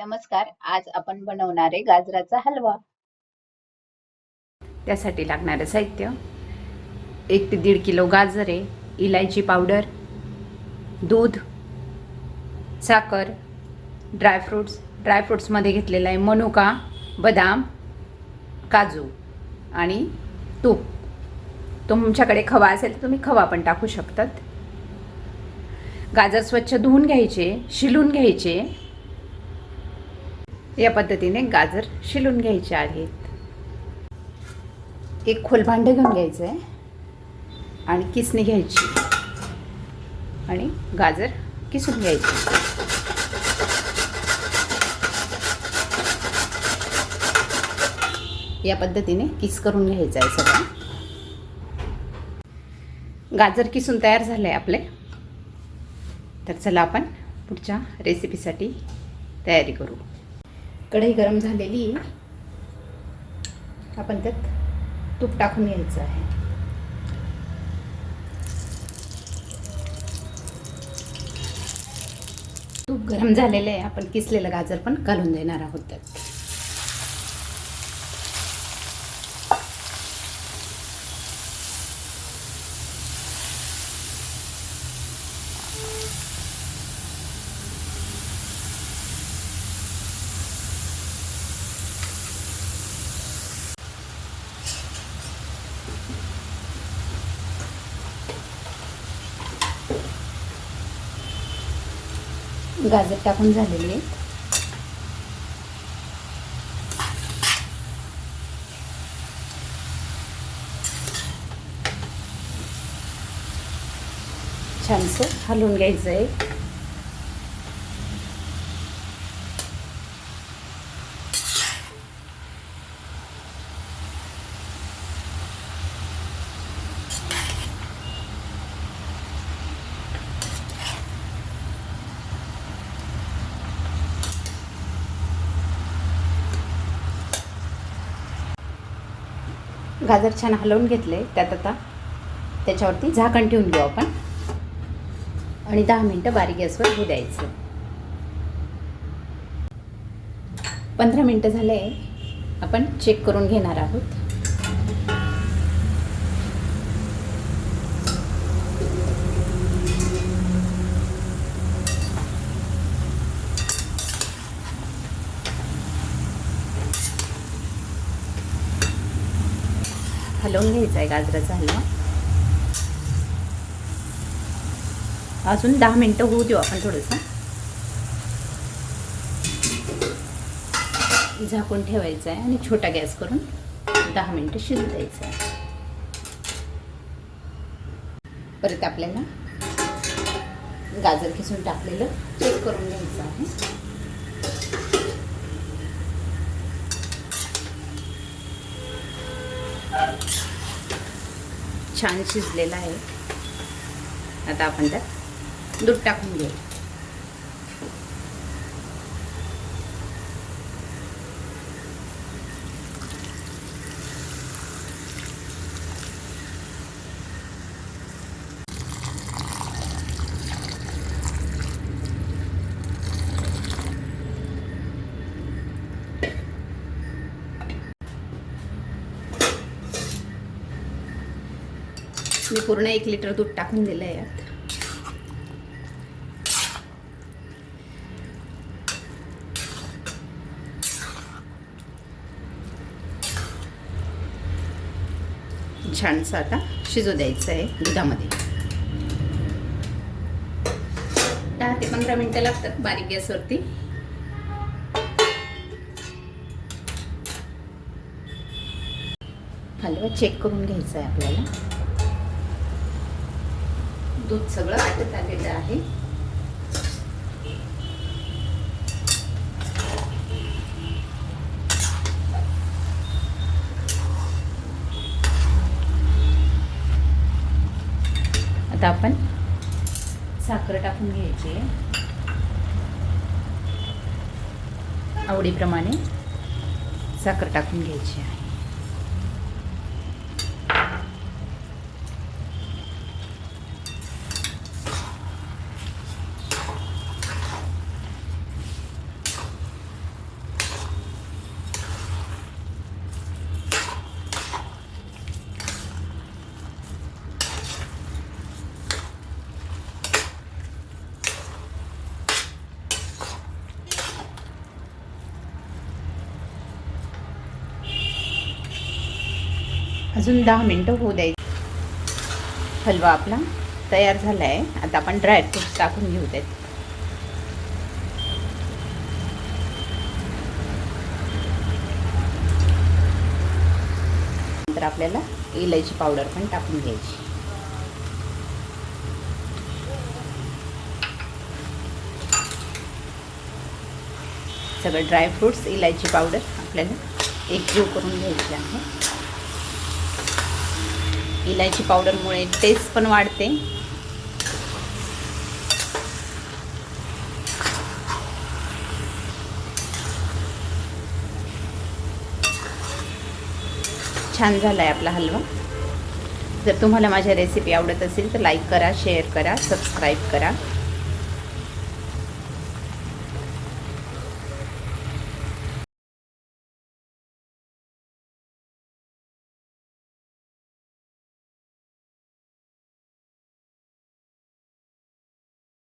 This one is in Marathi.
नमस्कार आज आपण बनवणार आहे गाजराचा हलवा. त्यासाठी लागणारं साहित्य एक ते दीड किलो गाजर आहे इलायची पावडर दूध साखर ड्रायफ्रूट्स ड्रायफ्रूट्समध्ये घेतलेला आहे मनुका बदाम काजू आणि तूप. तुमच्याकडे खवा असेल तर तुम्ही खवा पण टाकू शकतात. गाजर स्वच्छ धुवून घ्यायचे शिलून घ्यायचे या पद्धतीने गाजर शिलून घ्यायचे आहेत. एक खोल भांडं घेऊन घ्यायचं आहे आणि किसणी घ्यायची. आणि गाजर किसून घ्यायची. या पद्धतीने किस करून घ्यायचं आहे सगळं. गाजर किसून तयार झालं आहे आपले. तर चला आपण पुढच्या रेसिपीसाठी तयारी करू. कढई गरम झालेली. आहे. आपण त्यात तूप टाकून घ्यायचं आहे. तूप गरम झालेलं आहे. आपण किसलेलं गाजर पण घालून देणार आहोत त्यात. गाजर टाकून झालेले आहेत छानसं हलवून घ्यायचं आहे गाजर छान हलवून घेतले. त्यात आता त्याच्यावरती झाकण ठेवून घेऊ आपण. आणि दहा मिनटं बारीक गॅसवर होऊ द्यायचं. पंधरा मिनटं झाले. आपण चेक करून घेणार आहोत. हलवून घ्यायचा आहे गाजराचा हलवा अजून दहा मिनटं होऊ देऊ आपण थोडंसं. झाकून ठेवायचं आहे आणि छोटा गॅस करून दहा मिनटं शिजू द्यायचं आहे. परत आपल्याला गाजर खिसून टाकलेलं चेक करून घ्यायचं आहे. छान शिजलेला आहे. आता आपण त्यात दूध टाकून घेऊ. मी पूर्ण एक लिटर दूध टाकून दिलं आहे. यात छानसं आता शिजू द्यायचं आहे दुधामध्ये. दहा ते पंधरा मिनटं लागतात बारीक गॅसवरती. हलवा चेक करून घ्यायचं आहे आपल्याला. दूध सगळं वाटत आलेलं आहे. आता आपण साखर टाकून घ्यायची. आहे आवडीप्रमाणे साखर टाकून घ्यायची आहे. अजून दहा मिनटं होऊ द्यायची. हलवा आपला तयार झाला आहे आता आपण ड्रायफ्रूट्स टाकून घेऊ देत नंतर आपल्याला इलायची पावडर पण टाकून घ्यायची. सगळं ड्रायफ्रूट्स इलायची पावडर आपल्याला एकजीव करून घ्यायची आहे. इलायची पावडरमुळे टेस्ट पण वाढते. छान झाला आहे आपला हलवा. जर तुम्हाला माझ्या रेसिपी आवडत असेल तर लाईक करा शेअर करा सबस्क्राईब करा.